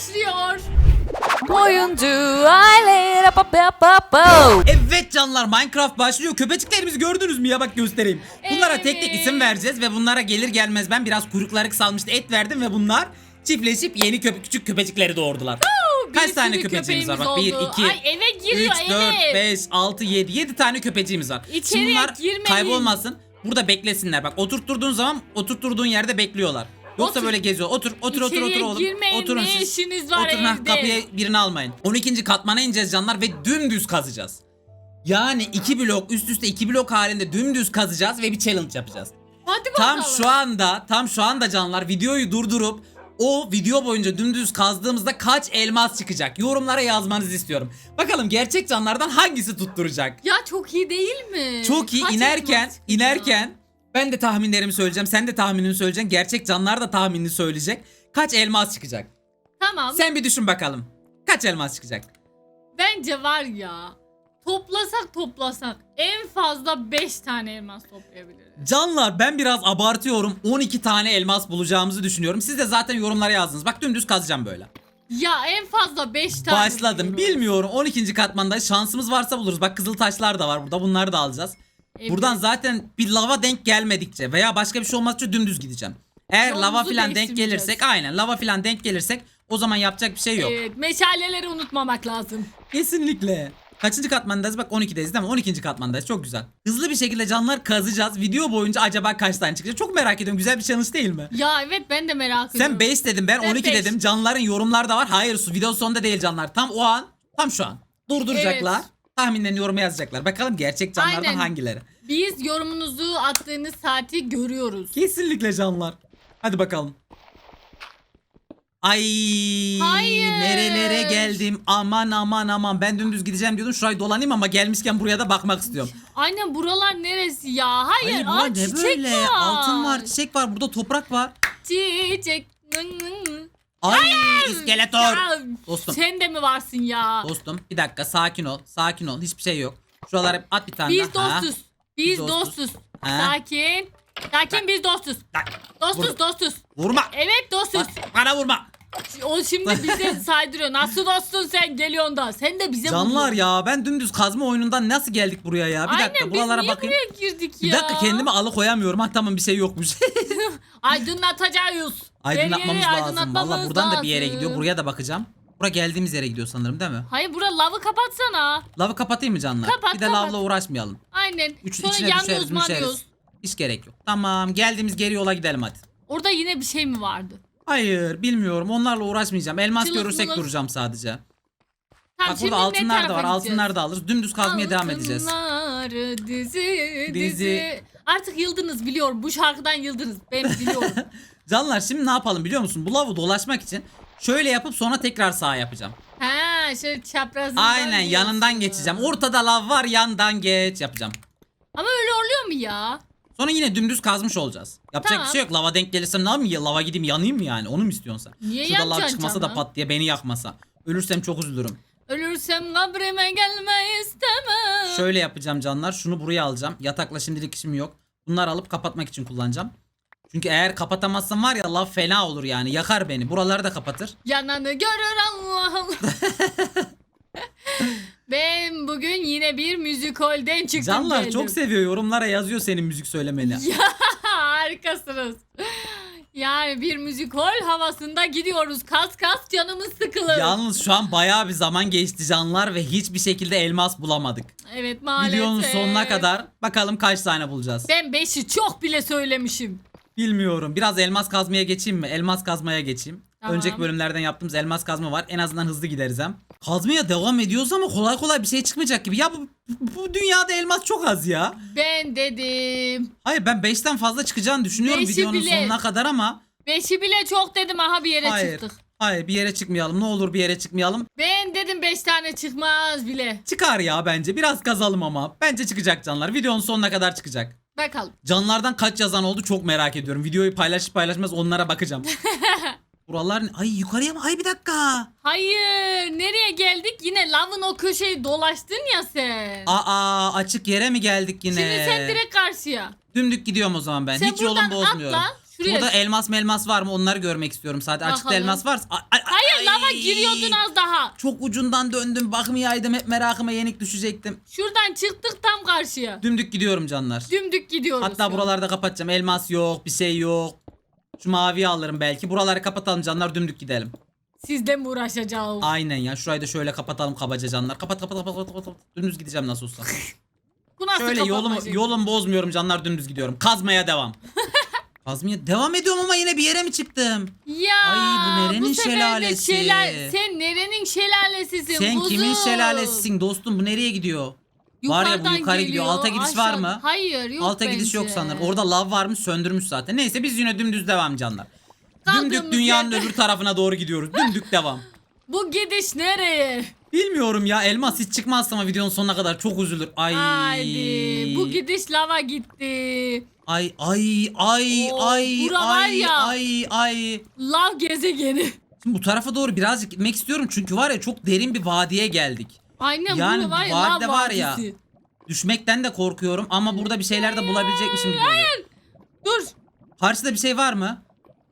başlıyor. Oyuncu aile. Evet canlar Minecraft başlıyor. Köpeciklerimizi gördünüz mü ya bak göstereyim. Bunlara tek tek isim vereceğiz ve bunlara gelir gelmez ben biraz kuyrukları kısalmıştı et verdim ve bunlar çiftleşip yeni köpe küçük köpecikleri doğurdular. Kaç tane sürü köpeceğimiz var? Bak köpeğimiz 1, oldu. 2, Ay eve 3, giriyor 4, eve. 5, 6, 7, 7 tane köpeciğimiz var. Şimdi İçeriye bunlar girmeyin. kaybolmasın. Burada beklesinler. Bak oturtturduğun zaman oturtturduğun yerde bekliyorlar. Yoksa Otur. böyle geziyor. Otur, otur, otur, İçeriye otur oğlum. girmeyin, Oturun ne siz. işiniz var Oturun, evde? kapıya birini almayın. 12. katmana ineceğiz canlar ve dümdüz kazacağız. Yani iki blok üst üste iki blok halinde dümdüz kazacağız ve bir challenge yapacağız. Hadi bakalım. Tam şu anda, tam şu anda canlar videoyu durdurup o video boyunca dümdüz kazdığımızda kaç elmas çıkacak? Yorumlara yazmanızı istiyorum. Bakalım gerçek canlardan hangisi tutturacak? Ya çok iyi değil mi? Çok iyi Kaç inerken elmas çıkacak? inerken ben de tahminlerimi söyleyeceğim. Sen de tahminini söyleyeceksin. Gerçek canlar da tahminini söyleyecek. Kaç elmas çıkacak? Tamam. Sen bir düşün bakalım. Kaç elmas çıkacak? Bence var ya. Toplasak toplasak en fazla 5 tane elmas toplayabiliriz. Canlar ben biraz abartıyorum. 12 tane elmas bulacağımızı düşünüyorum. Siz de zaten yorumlara yazdınız. Bak dümdüz kazacağım böyle. Ya en fazla 5 tane. Başladım. Bilmiyorum. 12. katmanda şansımız varsa buluruz. Bak kızıl taşlar da var burada. Bunları da alacağız. Buradan zaten bir lava denk gelmedikçe veya başka bir şey olmazsa dümdüz gideceğim. Eğer Yolumuzu lava filan denk değiştirmeyeceğiz. gelirsek aynen lava filan denk gelirsek o zaman yapacak bir şey yok. Evet, meşaleleri unutmamak lazım. Kesinlikle. Kaçıncı katmandayız? Bak 12'deyiz değil mi? 12. katmandayız. Çok güzel. Hızlı bir şekilde canlar kazacağız. Video boyunca acaba kaç tane çıkacak? Çok merak ediyorum. Güzel bir challenge değil mi? Ya evet ben de merak ediyorum. Sen 5 dedim ben Ben 12 beş. dedim. Canların yorumlarda var. Hayır su video sonunda değil canlar. Tam o an, tam şu an. Durduracaklar. Evet. Tahminlerini yoruma yazacaklar. Bakalım gerçek canlardan Aynen. hangileri? Biz yorumunuzu attığınız saati görüyoruz. Kesinlikle canlar. Hadi bakalım. Ay Hayır. nerelere geldim aman aman aman ben dümdüz gideceğim diyordum şurayı dolanayım ama gelmişken buraya da bakmak istiyorum. Aynen buralar neresi ya? Hayır, Hayır aa, çiçek böyle var. altın var çiçek var burada toprak var. Çiçek. Ay iskeletor. Ya, Dostum. Sen de mi varsın ya? Dostum bir dakika sakin ol sakin ol hiçbir şey yok. Şuralara at bir tane Biz daha. Ha? dostuz. Biz dostuz. dostuz. Ha? Sakin. Sakin biz dostuz. Bak, Dostuz Vur. dostuz. Vurma. Evet dostuz. Bak, bana vurma. O şimdi bize saydırıyor. Nasıl dostsun sen geliyorsun da. Sen de bize Canlar vuruyorsun. ya ben dümdüz kazma oyunundan nasıl geldik buraya ya? Bir dakika Aynen buralara biz niye bakayım. buraya girdik ya? Bir dakika kendimi alıkoyamıyorum. Ha tamam bir şey yokmuş. Aydınlatacağız. Aydınlatmamız yeri lazım. aydınlatmamız Valla buradan da bir yere lazım. gidiyor. Buraya da bakacağım. Bura geldiğimiz yere gidiyor sanırım değil mi? Hayır bura lavı kapatsana. Lavı kapatayım mı canlar? Kapat, bir de kapat. lavla uğraşmayalım. Aynen. Üç, Sonra içine yanıyoruz düşeriz, manıyoruz. Hiç gerek yok. Tamam geldiğimiz geri yola gidelim hadi. Orada yine bir şey mi vardı? Hayır bilmiyorum onlarla uğraşmayacağım. Elmas Cılık görürsek mılık. duracağım sadece. Tamam, Bak burada altınlar da var. Altınlar da alırız. Dümdüz kazmaya devam edeceğiz. Altınlar dizi, dizi Dizi. Artık Yıldınız biliyor. Bu şarkıdan Yıldınız. Ben biliyorum. Canlar şimdi ne yapalım biliyor musun? Bu lavu dolaşmak için şöyle yapıp sonra tekrar sağa yapacağım. ha şöyle çaprazından Aynen diyorsun. yanından geçeceğim. Ortada lav var yandan geç yapacağım. Ama öyle oluyor mu ya? Sonra yine dümdüz kazmış olacağız. Yapacak Tamam. bir şey yok. Lava denk gelirsem ne yapayım ya? Lava gideyim yanayım mı yani? Onu mu istiyorsun sen? Niye Şurada lav yanacaksın çıkmasa da canım? pat diye beni yakmasa. Ölürsem çok üzülürüm. Ölürsem kabrime gelme istemem. Şöyle yapacağım canlar. Şunu buraya alacağım. Yatakla şimdilik işim yok. Bunları alıp kapatmak için kullanacağım. Çünkü eğer kapatamazsam var ya lav fena olur yani. Yakar beni. Buraları da kapatır. Yananı görür Allah Allah. ben bugün yine bir müzikolden çıktım Canlar geldim. çok seviyor. Yorumlara yazıyor senin müzik söylemeni. Ya harikasınız. Yani bir müzikol havasında gidiyoruz. Kas kas canımız sıkılır. Yalnız şu an bayağı bir zaman geçti canlar ve hiçbir şekilde elmas bulamadık. evet maalesef. Videonun sonuna kadar bakalım kaç tane bulacağız. Ben 5'i çok bile söylemişim. Bilmiyorum. Biraz elmas kazmaya geçeyim mi? Elmas kazmaya geçeyim. Tamam. Önceki bölümlerden yaptığımız elmas kazma var. En azından hızlı gideriz hem. Kazmaya devam ediyoruz ama kolay kolay bir şey çıkmayacak gibi. Ya bu, bu dünyada elmas çok az ya. Ben dedim. Hayır ben 5'ten fazla çıkacağını düşünüyorum Beşi videonun bile. sonuna kadar ama. 5'i bile çok dedim aha bir yere Hayır. çıktık. Hayır bir yere çıkmayalım. Ne olur bir yere çıkmayalım. Ben dedim 5 tane çıkmaz bile. Çıkar ya bence. Biraz kazalım ama. Bence çıkacak canlar. Videonun sonuna kadar çıkacak. Bakalım. Canlardan kaç yazan oldu çok merak ediyorum. Videoyu paylaşıp paylaşmaz onlara bakacağım. Buralar ne- ay yukarıya mı? Ay bir dakika. Hayır nereye geldik? Yine lavın o köşeyi dolaştın ya sen. Aa açık yere mi geldik yine? Şimdi sen direkt karşıya. Dümdük gidiyorum o zaman ben. Sen Hiç buradan bozmuyorum. atla, şuraya- Burada elmas melmas var mı onları görmek istiyorum. Sadece açıkta Bakalım. elmas ay, Hayır Ay. lava giriyordun az daha. Çok ucundan döndüm. Bakmayaydım hep merakıma yenik düşecektim. Şuradan çıktık tam karşıya. Dümdük gidiyorum canlar. Dümdük gidiyoruz. Hatta buralarda kapatacağım. Elmas yok, bir şey yok. Şu maviyi alırım belki. Buraları kapatalım canlar dümdük gidelim. Sizle mi uğraşacağım? Aynen ya. Şurayı da şöyle kapatalım kabaca canlar. Kapat kapat kapat kapat. kapat. Dümdüz gideceğim nasıl olsa. Bu nasıl Şöyle şekli? yolumu bozmuyorum canlar dümdüz gidiyorum. Kazmaya devam. Kazmaya devam ediyorum ama yine bir yere mi çıktım? Ya Ay, bu nerenin sefer de şelalesi? şelal- sen nerenin şelalesisin? Sen kimin şelalesisin dostum? Bu nereye gidiyor? Var ya bu Yukarıdan yukarı gidiyor. geliyor, Alta gidiş var mı? Hayır yok Alta gidiş yok sanırım. Orada lav varmış söndürmüş zaten. Neyse biz yine dümdüz devam canlar. Kaldığımız Dümdük dünyanın yerde- öbür tarafına doğru gidiyoruz. Dümdük devam. Bu gidiş nereye? Bilmiyorum ya elmas hiç çıkmazsa ama videonun sonuna kadar çok üzülür. Ay. Haydi bu gidiş lava gitti. Ay ay ay Oo, ay bura var ay ya. ay ay. Lav gezegeni. Şimdi bu tarafa doğru birazcık gitmek istiyorum çünkü var ya çok derin bir vadiye geldik. Aynen Yani bunu var ya vadide var ya. vadisi. Düşmekten de korkuyorum ama burada bir şeyler de bulabilecekmişim gibi oluyor. Dur. Karşıda bir şey var mı?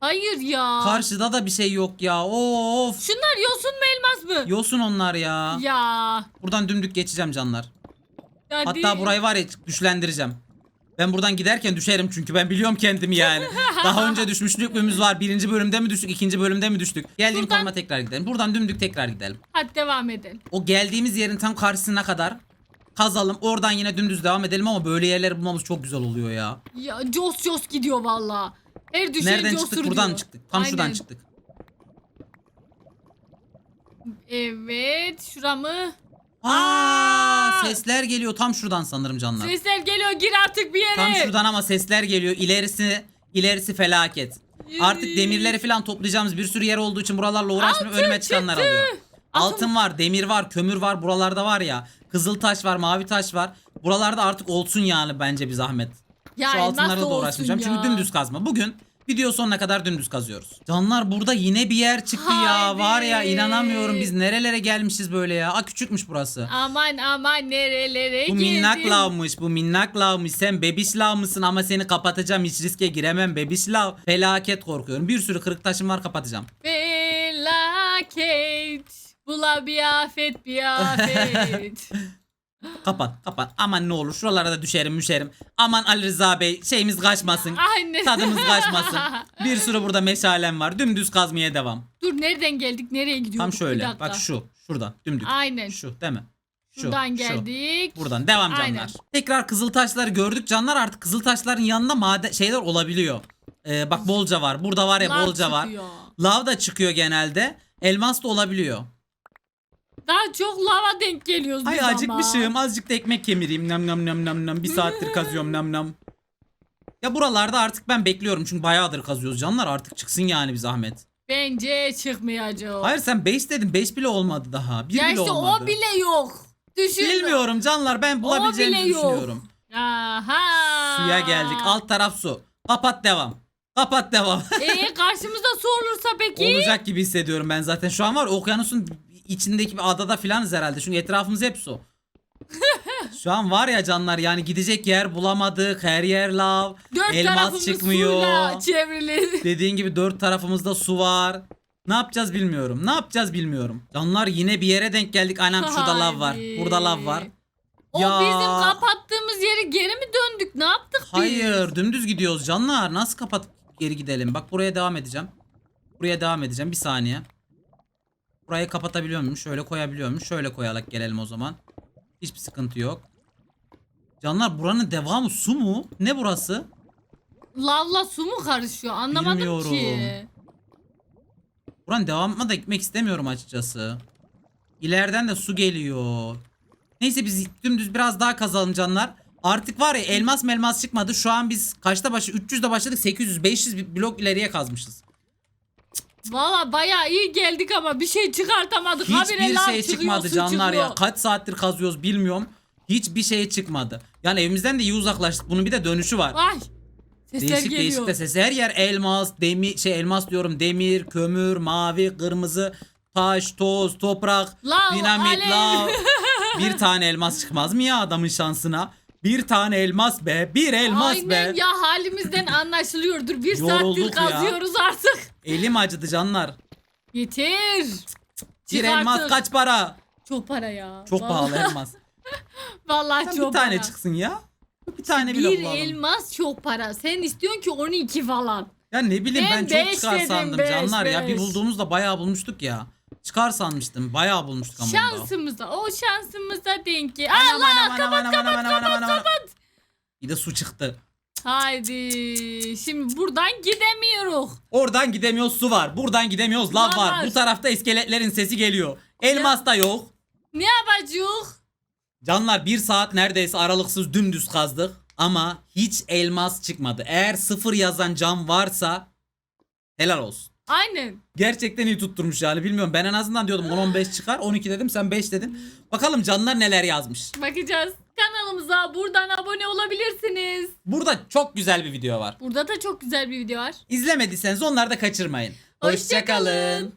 Hayır ya. Karşıda da bir şey yok ya. Of. Şunlar yosun mu elmas mı? Yosun onlar ya. Ya. Buradan dümdük geçeceğim canlar. Hadi. Hatta burayı var ya güçlendireceğim. Ben buradan giderken düşerim çünkü ben biliyorum kendimi yani. Daha önce düşmüşlüğümüz var. Birinci bölümde mi düştük, ikinci bölümde mi düştük? Geldiğim Buradan- konuma tekrar gidelim. Buradan dümdük tekrar gidelim. Hadi devam edelim. O geldiğimiz yerin tam karşısına kadar kazalım. Oradan yine dümdüz devam edelim ama böyle yerleri bulmamız çok güzel oluyor ya. Ya jos jos gidiyor valla. Her düşen Nereden cosur çıktık? Buradan diyor. çıktık. Tam şuradan Aynen. çıktık. Evet şuramı. Aa, Aa! sesler geliyor tam şuradan sanırım canlar. Sesler geliyor gir artık bir yere. Tam şuradan ama sesler geliyor. İlerisi ilerisi felaket. Artık demirleri falan toplayacağımız bir sürü yer olduğu için buralarla uğraşmıyorum. Önüme çıkanlar çıktı. alıyorum. Altın var, demir var, kömür var. Buralarda var ya. Kızıl taş var, mavi taş var. Buralarda artık olsun yani bence bir zahmet. Ya Şu altınlarla da uğraşmayacağım. ya? Çünkü dümdüz kazma. Bugün video sonuna kadar dümdüz kazıyoruz. Canlar burada yine bir yer çıktı ya. Haydi. Var ya inanamıyorum biz nerelere gelmişiz böyle ya. Aa küçükmüş burası. Aman aman nerelere Bu minnak lavmış, bu minnak lavmış. Sen bebiş lav mısın ama seni kapatacağım. Hiç riske giremem bebiş lav. Felaket korkuyorum. Bir sürü kırık taşım var kapatacağım. Felaket. Bula bir afet bir afet. Kapat, kapat. Aman ne olur şuralara da düşerim müşerim. Aman Ali Rıza Bey şeyimiz kaçmasın. Aynen. Tadımız kaçmasın. Bir sürü burada meşalem var. Dümdüz kazmaya devam. Dur nereden geldik nereye gidiyoruz? Tam şöyle. Bak şu. Şuradan. Dümdük. Aynen. Şu değil mi? Şu, Şuradan şu. geldik. Buradan devam canlar. Aynen. Tekrar kızıl taşları gördük canlar artık kızıl taşların yanında maden şeyler olabiliyor. Ee, bak bolca var. Burada var ya Lav bolca var. çıkıyor. Lav da çıkıyor genelde. Elmas da olabiliyor. Daha çok lava denk geliyoruz Ay biz acıkmışım. Azıcık da ekmek kemireyim. Nam nam nam nam nam. Bir saattir kazıyorum nam nam. Ya buralarda artık ben bekliyorum çünkü bayağıdır kazıyoruz canlar artık çıksın yani bir zahmet. Bence çıkmayacak. Hayır sen 5 dedin 5 bile olmadı daha. 1 ya bile işte olmadı. o bile yok. Düşün. Bilmiyorum canlar ben bulabileceğimizi bile yok. düşünüyorum. Aha. Suya geldik. Alt taraf su. Kapat devam. Kapat devam. Ee karşımızda su olursa peki? Olacak gibi hissediyorum ben zaten. Şu an var okyanusun içindeki bir adada filanız herhalde. Çünkü etrafımız hep su. Şu an var ya canlar yani gidecek yer bulamadık. Her yer lav. Dört elmas tarafımız çıkmıyor. suyla çevrili. Dediğin gibi dört tarafımızda su var. Ne yapacağız bilmiyorum. Ne yapacağız bilmiyorum. Canlar yine bir yere denk geldik. Aynen şurada lav var. Haydi. Burada lav var. O Ya. bizim kapattığımız yeri geri mi döndük? Ne yaptık biz? Hayır dümdüz gidiyoruz canlar. Nasıl kapatıp geri gidelim? Bak buraya devam edeceğim. Buraya devam edeceğim. Bir saniye. Burayı kapatabiliyor muyum? Şöyle koyabiliyor muyum? Şöyle koyarak gelelim o zaman. Hiçbir sıkıntı yok. Canlar buranın devamı su mu? Ne burası? Lavla su mu karışıyor? Anlamadım Bilmiyorum. ki. Buranın devamına da gitmek istemiyorum açıkçası. İleriden de su geliyor. Neyse biz dümdüz biraz daha kazalım canlar. Artık var ya elmas melmas çıkmadı. Şu an biz kaçta başı 300'de başladık 800 500 bir blok ileriye kazmışız. Valla baya iyi geldik ama bir şey çıkartamadık. Habire Hiçbir şey çıkıyor, çıkmadı su canlar ya. çıkıyor. Kaç saattir kazıyoruz bilmiyorum. Hiçbir şey çıkmadı. Yani evimizden de iyi uzaklaştık. Bunun bir de dönüşü var. Ay. Sesler Değişik geliyor. değişik de ses. Her yer elmas, demir, şey elmas diyorum. Demir, kömür, mavi, kırmızı, taş, toz, toprak, Lav, dinamit, alev. lav. bir tane elmas çıkmaz mı ya adamın şansına? Bir tane elmas be. Bir elmas Aynen be. ya halimizden anlaşılıyordur. Bir Yorulduk saattir ya. kazıyoruz artık. Elim acıdı canlar. Getir. Bir Çık elmas kaç para? Çok para ya. Çok Vallahi- pahalı elmas. Vallahi Sen çok bir tane para. çıksın ya. Bir tane bile Bir bulalım. elmas çok para. Sen istiyorsun ki 12 falan. Ya ne bileyim ben, Ben çok beş çıkar dedim, sandım beş, canlar ya. Bir beş. bulduğumuzda bayağı bulmuştuk ya. Çıkar sanmıştım. Bayağı bulmuştuk ama onda. Şansımıza. O şansımıza denk ki. Allah kapat kapat kapat kapat. Bir de su çıktı. Haydi. Şimdi buradan gidemiyoruz. Oradan gidemiyoruz su var. Buradan gidemiyoruz lav var. var. Bu tarafta iskeletlerin sesi geliyor. Elmas da yok. Ne yapacağız? Canlar bir saat neredeyse aralıksız dümdüz kazdık. Ama hiç elmas çıkmadı. Eğer sıfır yazan cam varsa helal olsun. Aynen. Gerçekten iyi tutturmuş yani bilmiyorum. Ben en azından diyordum 10-15 çıkar. 12 dedim sen 5 dedin. Bakalım canlar neler yazmış. Bakacağız. Kanalımıza buradan abone olabilirsiniz. Burada çok güzel bir video var. Burada da çok güzel bir video var. İzlemediyseniz onları da kaçırmayın. Hoşça kalın.